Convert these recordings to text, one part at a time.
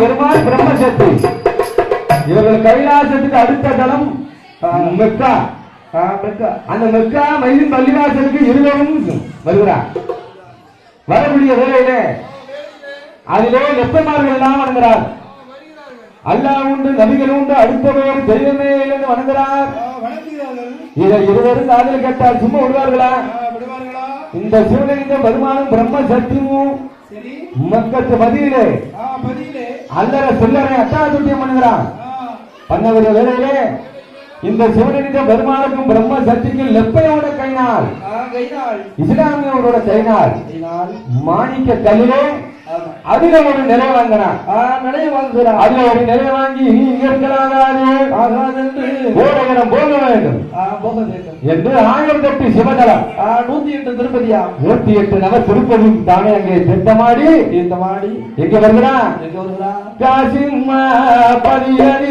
பெருமாள் பிரம்மசக்தி இவர்கள் கைலாசத்துக்கு அடுத்த தளம் மெக்கா. அந்த மெக்கா மயிலின் பள்ளிவாசலுக்கு இருவரும் வருகிறார் வரக்கூடிய வேலையிலே அதிலே லெப்பமார்கள் எல்லாம் வணங்குகிறார் அல்லாஹ் உண்டு நபிகள் உண்டு அடுத்தவர் தெய்வமே என்று வணங்குகிறார் வணங்குகிறார்கள். இதை இருவரும் காதல் கேட்டால் சும்மா விடுவார்களா? இந்த சிவனறிந்த பெருமானும் பிரம்ம சக்தியும் சரி. மக்கத்து மதியிலே அல்லற சொல்லறை அட்டாதுட்டியம் பண்ணுகிறான். ஆ. பண்ணவர வேலையிலே இந்த சிவனறிந்த பெருமானுக்கும் பிரம்ம சக்திக்கும் லெப்பையோட கைநாள். இஸ்லாமியோட கைநாள். மாணிக்க கல்லிலே அதுல ஒரு நிலை வாங்கினான். ஆ நிலைய வாங்குகிறார் அதுல ஒரு நிலை வாங்கி இனி இங்க இருக்கலாகாது போக வேண்டும். போக வேண்டும். என்று ஆயிரத்தி எட்டு சிவதலம் நூத்தி எட்டு திருப்பதியா நூத்தி எட்டு நபர் திருப்பதி தானே அங்கே திட்டமாடி இந்த மாடி எங்க வருகிறான் எங்க வருகிறா? காசிம்மா பதியடி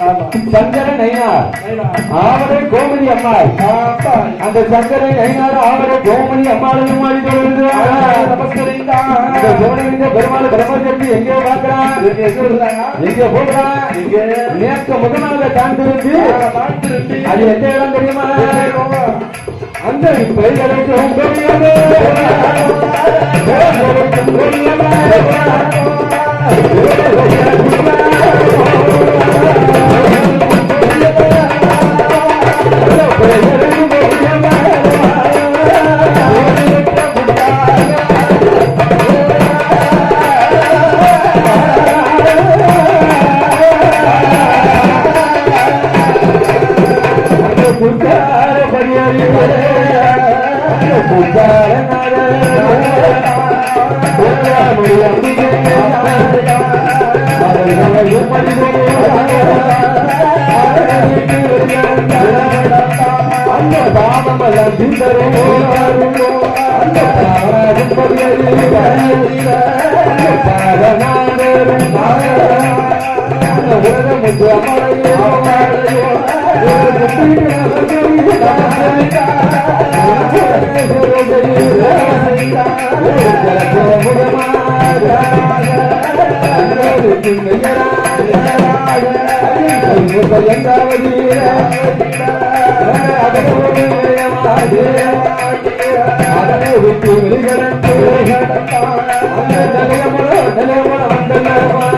ஆமா. சங்கர நைனார் ஆவரை கோமதி அம்மாள். அந்த சங்கரை நைனார் ஆவரை கோமதி அம்மாளையும் மாறி தொடர்ந்து இந்த சிவனறிந்த பெருமாள் பிரம்மசக்தி எங்கே பார்க்கிறான் எங்க போகிறான் நேற்று முதலாக தாண்டிருந்து அது எந்த இடம் தெரியுமா? அந்த உலகம் அமரையோ எங்காவது வாடிய விட்டு வெளிகடந்து அந்த அந்த